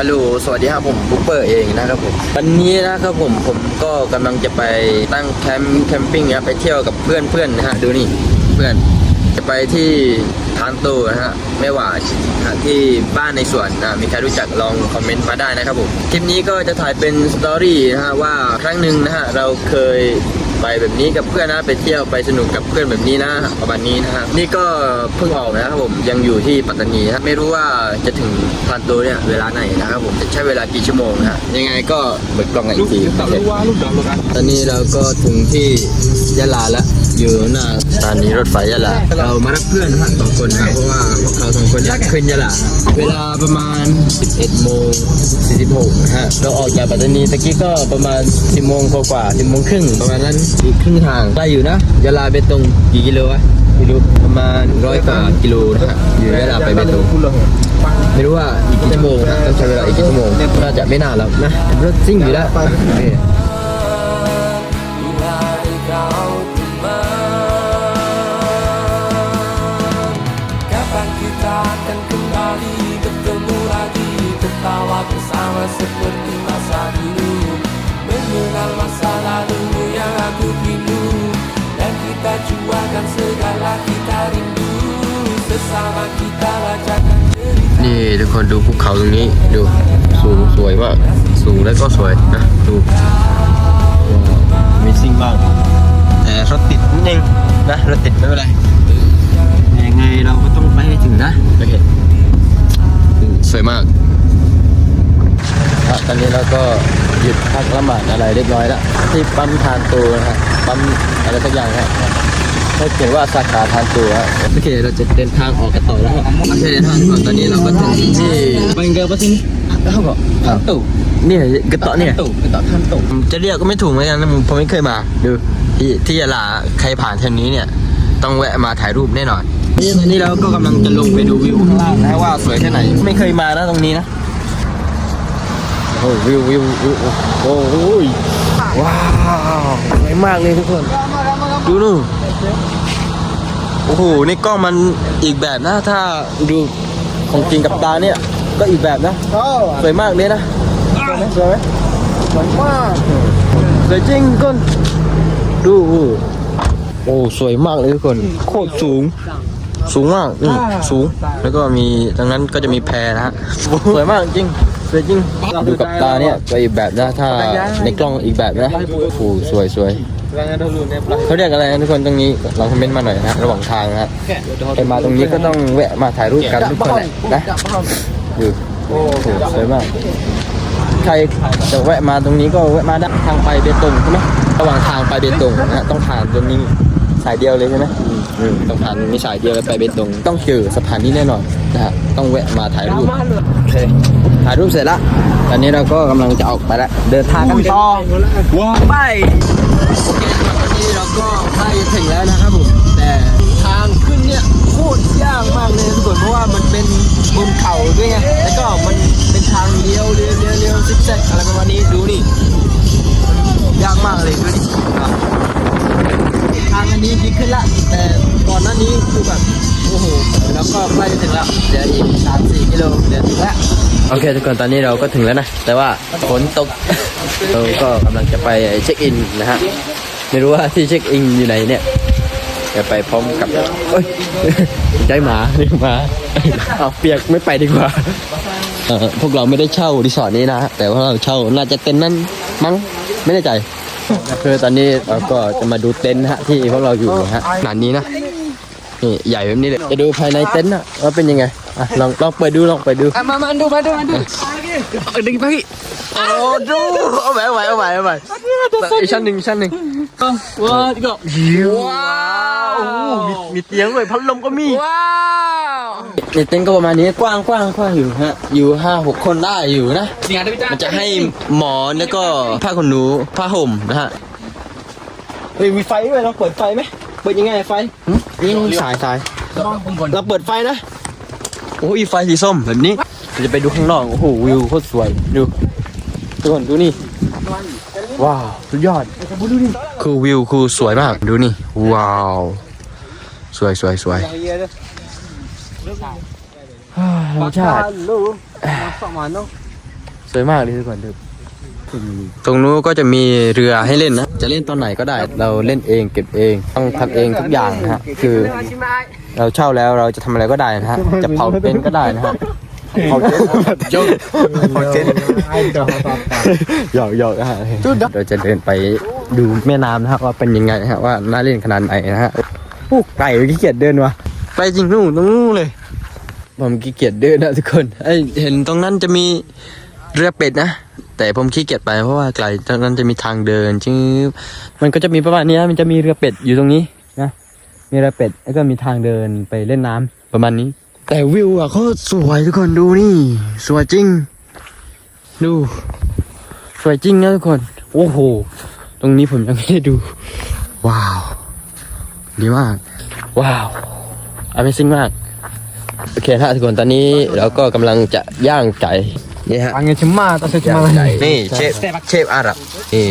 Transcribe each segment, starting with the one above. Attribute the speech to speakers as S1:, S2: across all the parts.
S1: ฮัลโหล สวัสดีครับผมบุ๊เปอร์เองนะครับผม วันนี้นะครับผม ผมก็กำลังจะไปตั้งแคมป์แคมปิ้งนะไปเที่ยวกับเพื่อนเพื่อนนะฮะ ดูนี่ เพื่อน จะไปที่ทานโตนะฮะ ไม่ว่าที่บ้านในสวนนะมีใครรู้จักลองคอมเมนต์มาได้นะครับผม คลิปนี้ก็จะถ่ายเป็นสตอรี่นะฮะว่าครั้งหนึ่งนะฮะเราเคย ไปแบบนี้กับเพื่อนนะไปเที่ยวไปสนุกกับเพื่อนแบบนี้นะประมาณนี้นะฮะนี่ก็เพิ่งออกนะครับผมยังอยู่ที่ปัตตานีนะไม่รู้ว่าจะถึงทานโตเนี่ยเวลาไหนนะครับผมจะใช้เวลากี่ชั่วโมงนะฮะยังไงก็เบิดกล้องกันอีกทีโอเคตอนนี้เราก็ถึงที่ยะลาแล้ว อยู่หน้าสถานีรถไฟยะลาเรามารับเพื่อนนะฮะสองคนนะเพราะว่าพวกเขาสองคนอยากขึ้นยะลาเวลาประมาณ 11โมง46นะฮะเราออกจากปัตตานีตะกี้ก็ประมาณ 10โมงกว่าๆ10โมงครึ่งประมาณนั้นอีกครึ่งทางได้อยู่นะยะลาเบตงกี่กิโลวะไม่รู้ประมาณร้อยกว่ากิโลนะฮะอยู่ยะลาไปเบตงไม่รู้ว่าอีกกี่ชั่วโมงนะต้องใช้เวลาอีกกี่ชั่วโมงน่าจะไม่นานแล้วนะรถซิ่งอยู่แล้ว
S2: bersama seperti masa dulu Mengenal masa lalu yang aku rindu Dan kita juakan segala kita rindu Sesama kita bacakan cerita
S1: นี่ทุกคนดูภูเขาตรงนี้ดูสูงสวยมากสูงแล้วก็สวยนะดูมีซิ่งบ้างแต่รถติดนิดนึงนะรถติดไม่เป็นไรแต่ยังไงเราก็ต้องไปให้ถึงนะโอเคอืมสวยมาก อะตอนนี้เราก็หยุดพักละหมาดอะไรเรียบร้อยแล้วที่ปั๊มทานตูนะฮะปั๊มอะไรสักอย่างฮะเขาเขียนว่าสาขาทานตัวฮะโอเคเราจะเดินทางออกกันต่อแล้วครับโอเคเดินทางก่อนตอนนี้เราก็ถึงที่ไปเกอร์ปะที่นี่แล้วก็ทานตู่เนี่ยกระเตาะเนี่ยตู่กระเตาะทานตู่จะเรียกก็ไม่ถูกเหมือนกันนะผมไม่เคยมาดูที่ที่ยะลาใครผ่านแถวนี้เนี่ย ต้องแวะมาถ่ายรูปแน่นอนนี่ตอนนี้เราก็กำลังจะลงไปดูวิวข้างล่างนะว่าสวยแค่ไหนไม่เคยมานะตรงนี้นะ โอ้วิววิววิวโอ้โหว้าวสวยมากเลยทุกคน ดูนู่นโอ้โหนี่กล้องมันอีกแบบนะ ถ้าดูของจริงกับตาเนี่ย ก็อีกแบบนะสวยมากเลยนะสวยไหมสวยไหมสวยมากสวยจริงกคนดูโอ้สวยมากเลยทุกคน โคตรสูง สูงมากอืสูง แล้วก็มีตรงนั้นก็จะมีแพนะฮะสวยมากจริง สวยจริงดูกับตาเนี่ยก็อีกแบบนะถ้าในกล้องอีกแบบนะโอ้โหสวยสวยเขาเรียกอะไรนะทุกคนตรงนี้ลองคอมเมนต์มาหน่อยนะระหว่างทางนะฮะใครมาตรงนี้ก็ต้องแวะมาถ่ายรูปกันทุกคนแหละนะดูโอ้โหสวยมากใครจะแวะมาตรงนี้ก็แวะมาได้ทางไปเบตงใช่ไหมระหว่างทางไปเบตงนะต้องผ่านตรงนี้สายเดียวเลยใช่ไหมต้องผ่านมีสายเดียวแล้วไปเบตงต้องเจอสะพานนี้แน่นอน นะฮะต้องแวะมาถ่ายรูปโอเคถ่ายรูปเสร็จละตอนนี้เราก็กำลังจะออกไปแล้วเดินทางกันต่อไปโอเคครับตอนนี้เราก็ใกล้จะถึงแล้วนะครับผมแต่ทางขึ้นเนี่ยโคตรยากมากเลยทุกคนเพราะว่ามันเป็นบนเขาด้วยไงแล้วก็มันเป็นทางเลี้ยวเลี้ยวเลี้ยวเลี้ยวซิกแซกอะไรประมาณนี้ดูนี่ยากมากเลยดูดิอะ โอเคทุกคนตอนนี้เราก็ถึงแล้วนะ แต่ว่าฝนตก เราก็กำลังจะไปเช็คอินนะฮะ ไม่รู้ว่าที่เช็คอินอยู่ไหนเนี่ยจะไปพร้อมกับเอ้ยใจหมาเรียกหมาเอาเปียกไม่ไปดีกว่าพวกเราไม่ได้เช่ารีสอร์ทนี้นะ แต่ว่าเราเช่าน่าจะเต็นท์นั้นมั้งไม่แน่ใจคือตอนนี้เราก็จะมาดูเต็นท์นะฮะที่พวกเราอยู่นะฮะขนาดนี้นะนี่ใหญ่แบบนี้เลยจะดูภายในเต็นท์นะว่าเป็นยังไง อะลองลองเปิดดูลองเปิดดู
S2: มามาดูมาดูมาดู
S1: เออดึงไปพี่โอ้ดูเอาไปเอาไปเอาไปเอาไปอีกชั้นหนึ่งอีกชั้นหนึ่ง
S2: ว้าวก็
S1: ว้าวโอ้โหมีมีเตียงด้วยพัดลมก็มี
S2: ว้าว
S1: ในเต็นท์ก็ประมาณนี้กว้างกว้างกว้างอยู่ฮะอยู่ห้าหกคนได้อยู่นะ
S2: เนี่ยดูจ้า
S1: มันจะให้หมอนแล้วก็ผ้าขนหนูผ้าห่มนะฮะเฮ้ยมีไฟด้วยเราเปิดไฟไหมเปิดยังไงไฟหึนี่สายสายเราเปิดไฟนะ โอ้ยไฟสีส้มแบบนี้เราจะไปดูข้างนอกโอ้โหวิวโคตรสวยดูทุกคนดูนี่ ว้าวสุดยอดคือวิวคือสวยมากดูนี่ ว้าว สวยสวยสวยฮ่าธรรมชาติสวยมากเลยทุกคนดู ตรงนู้นก็จะมีเรือให้เล่นนะ จะเล่นตอนไหนก็ได้ เราเล่นเองเก็บเอง ต้องทำเองทุกอย่างนะฮะ คือ เราเช่าแล้วเราจะทำอะไรก็ได้นะฮะ จะเผาเต็นท์ก็ได้นะฮะเผาเต็นท์จงเผาเต็นท์หยอกหยอกนะฮะเราจะเดินไปดูแม่น้ำนะฮะว่าเป็นยังไงนะฮะว่าน่าเล่นขนาดไหนนะฮะโอ้ไก่ขี้เกียจเดินวะไปจริงนู่นตรงนู้นเลยผมขี้เกียจเดินนะทุกคนเอ้ยเห็นตรงนั้นจะมีเรือเป็ดนะ แต่ผมขี้เกียจไปเพราะว่าไกลตรงนั้นจะมีทางเดินจึงมันก็จะมีประมาณนี้นะมันจะมีเรือเป็ดอยู่ตรงนี้นะมีเรือเป็ดแล้วก็มีทางเดินไปเล่นน้ำประมาณนี้ แต่วิวอะเขาสวยทุกคนดูนี่ สวยจริง ดู สวยจริงนะทุกคน โอ้โห ตรงนี้ผมยังไม่ได้ดู ว้าว ดีมาก ว้าว Amazing มาก โอเคนะทุกคนตอนนี้เราก็กำลังจะย่างไก่ นี่ฮะ
S2: Angin cuma atau
S1: ย่างไก่นี่เชฟเชฟอาหรับนี่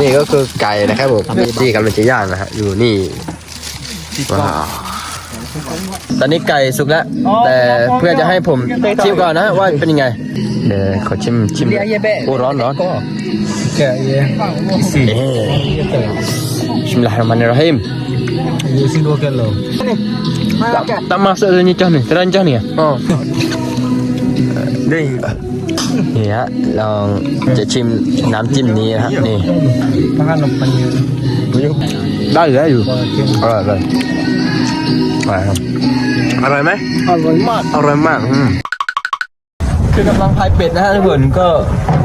S1: นี่ก็คือไก่นะครับผมที่กำลังจะย่างนะฮะอยู่นี่ว้าวตอนนี้ไก่สุกแล้ว แต่เพื่อจะให้ผมชิมก่อนนะว่าเป็นยังไงเดี๋ยวขอชิมชิมโอ้ร้อนร้อน
S2: Ya, ya. Isi.
S1: เอ๊ชิมลาฮ์มันรหิม
S2: Isi dua kilo.
S1: Tak masuk tu nyicah ni, terancah ni. Oh. Đây. นี่ฮะลองจะชิมน้ำจิ้มนี้นะฮะนี่
S2: Makan depannya.
S1: ได้อยู่ได้อยู่อร่อยเลยอร่อยครับอร่อยไหม
S2: Aloi mat.
S1: อร่อยมากอืมคือกำลังพายเป็ดนะฮะทุกคนก็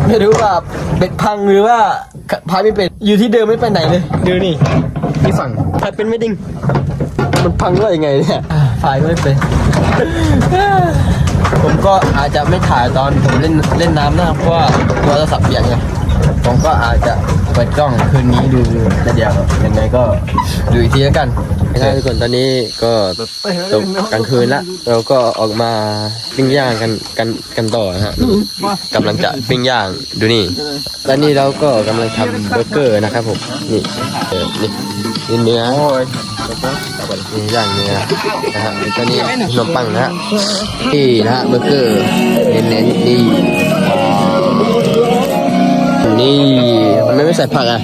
S1: ไม่รู้ว่าเป็ดพังหรือว่าพายไม่เป็ดอยู่ที่เดิมไม่ไปไหนเลยดูนี่ที่ฝั่งพายเป็นไม่ดิ่งมันพังได้ยังไงเนี่ยพายไม่เป็น ผมก็อาจจะไม่ถ่ายตอนผมเล่นเล่นน้ำนะเพราะว่าโทรศัพท์เปียกไง ผมก็อาจจะเปิดกล้องคืนนี้ดูแต่เดียวยังไงก็ดูอีกทีแล้วกันนะทุกคนตอนนี้ก็ตกกลางคืนละเราก็ออกมาปิ้งย่างกันกันกันต่อนะฮะกำลังจะปิ้งย่างดูนี่และนี่เราก็กำลังทำเบอร์เกอร์นะครับผมนี่เออนี่นี่เนื้อนี่ย่างเนื้อนะฮะแล้วก็นี่ขนมปังนะฮะนี่นะฮะเบอร์เกอร์เน้นๆนี่นี่ ใส่ผักอะ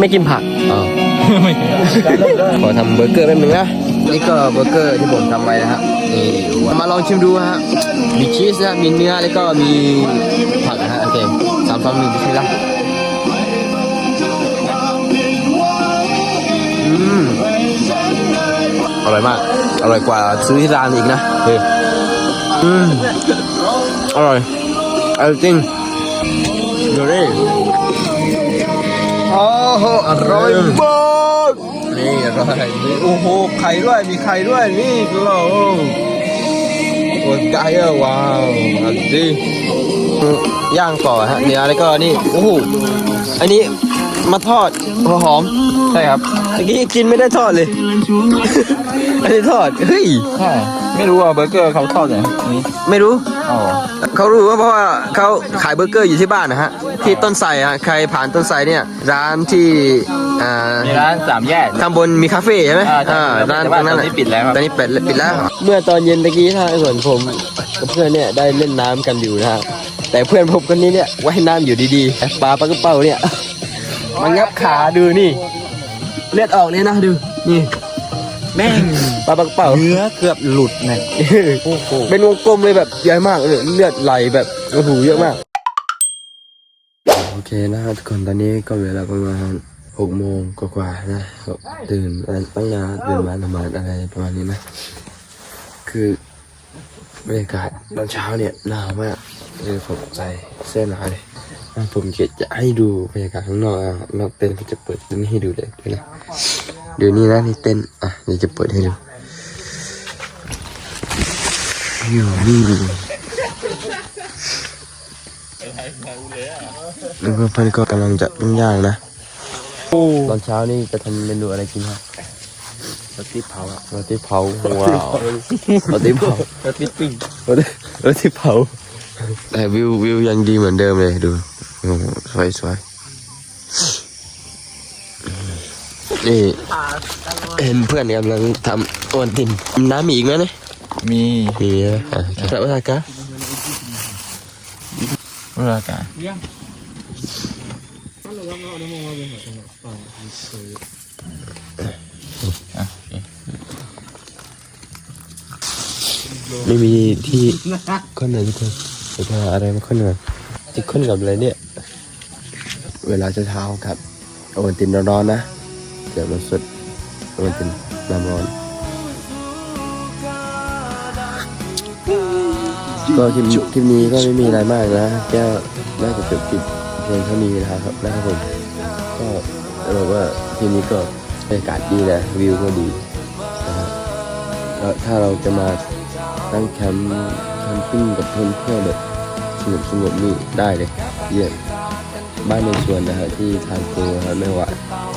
S1: ไม่กินผักอ๋อขอทำเบอร์เกอร์แป๊บนึงนะนี่ก็เบอร์เกอร์ที่ผมทำไว้นะฮะนี่มาลองชิมดูฮะมีชีสนะมีเนื้อแล้วก็มีผักนะฮะโอเคสามสองหนึ่งบิสมิลลาห์อืมอร่อยมาก อร่อยกว่าซื้อที่ร้านอีกนะเฮ้ยอืมอร่อยอร่อยจริงดูดิ โอ้โหอร่อยมากนี่อร่อยนี่โอ้โหไข่ด้วยมีไข่ด้วยนี่ดูโอ้โหโอ้ไก่อะว้าวอันดีย่างต่อฮะเนื้อแล้วก็นี่โอ้โหอันนี้มาทอดหัวหอมใช่ครับเมื่อกี้กินไม่ได้ทอดเลย อันนี้ทอดเฮ้ย
S2: ใช่ไม่รู้ว่าเบอร์เกอร์เขาทอดไงนี่
S1: ไม่รู้
S2: อ๋อ
S1: เขารู้ว่าเพราะว่าเขาขายเบอร์เกอร์อยู่ที่บ้านนะฮะ ที่ต้นไทรฮะใครผ่านต้นไทรเนี่ย ร้านที่อ่า
S2: มีร้านสามแยก
S1: ข้างบนมีคาเฟ่ใช่ไหม
S2: อ่าใช่
S1: อ่าร้าน
S2: แต่
S1: ต
S2: ว่า
S1: รงนั้น
S2: ตอนนี้ปิดแล้วครับ
S1: ตอนนี้ปิดปิดแล้ว เมื่อตอนเย็นตะกี้ถ้าส่วนผมกับเพื่อนเนี่ยได้เล่นน้ำกันอยู่นะฮะแต่เพื่อนผมคนนี้เนี่ยว่ายน้ำอยู่ดีๆไอ้ปลาปลากระเป้าเนี่ย มันงับขาดูนี่ เลือดออกเนี่ยนะดูนี่แม่งปลาปลากระเป้า
S2: เนื้อเกือบหลุดไง
S1: โอ้โหเป็นวงกลมเลยแบบใหญ่มากเลยเลือดไหลแบบโอ้โหเยอะมากโอ เคนะครับทุกคนตอนนี้ก็เวลาประมาณหกโมงกว่าๆนะตื่นตั้งนานตื่นมาละหมาดอะไรประมาณนี้นะ คือบรรยากาศตอนเช้าเนี่ยหนาวมากเลยผมใส่เสื้อหนาวเลยผมจะให้ดูบรรยากาศข้างนอกอะนอกเต็นท์ผมจะเปิดเต็นท์ให้ดูเลยด้วยนะเดี๋ยวนี้นะนี่เต็นท์อะเดี๋ยวจะเปิดให้ดูอยู่นี่ แล้วเพื่อนก็กำลังจะปิ้งย่างนะตอนเช้านี่จะทำเมนูอะไรกินครับโรตีเผาโรตีเผาว้าวโรตีเผา
S2: โรตีปิ้ง
S1: โรตีโรตีเผาแต่วิววิวยังดีเหมือนเดิมเลยดูสวยสวยนี่เห็นเพื่อนกำลังทำโอนตินน้ำมีอีกไหมเนี่ย
S2: มี
S1: Iya. Kenapa Saka?
S2: เรืออากาศอ่ะโอเค
S1: ไม่มีที่ค้นเลยทุกคนจะหาอะไรมาค้นกันจะค้นกับอะไรเนี่ย เวลาจะเช้าครับโอวัลตินร้อนๆนะ เดี๋ยวมันสดโอวัลตินน้ำร้อน ก็คลิปคลิปนี้ก็ไม่มีอะไรมากนะแค่น่าจะจบคลิปเพียงเท่านี้นะครับนะครับผมก็จะบอกว่าคลิปนี้ก็บรรยากาศดีนะวิวก็ดีนะครับแล้วถ้าเราจะมาตั้งแคมป์แคมปิ้งกับเพื่อนเพื่อนแบบสงบสงบนี่ได้เลยเยี่ยมบ้านในสวนนะฮะที่ทางตัวนะฮะไม่ว่า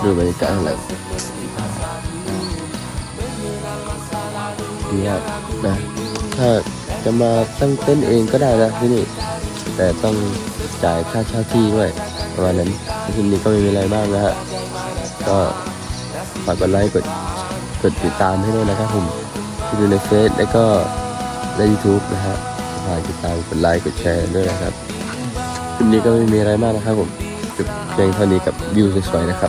S1: ดูบรรยากาศอะไรเนี่ยนะถ้า จะมาตั้งเต้นเองก็ได้นะที่นี่ แต่ต้องจ่ายค่าเช่าที่ด้วยประมาณนั้นคลิปนี้ก็ไม่มีอะไรมากนะฮะก็ฝากกดไลค์กดกดติดตามให้ด้วยนะครับผมที่ดูในเฟซแล้วก็ใน YouTube นะฮะฝากติดตามกดไลค์กดแชร์ด้วยนะครับคลิปนี้ก็ไม่มีอะไรมากนะครับผมจบเพียงเท่านี้กับวิวสวยๆนะครับ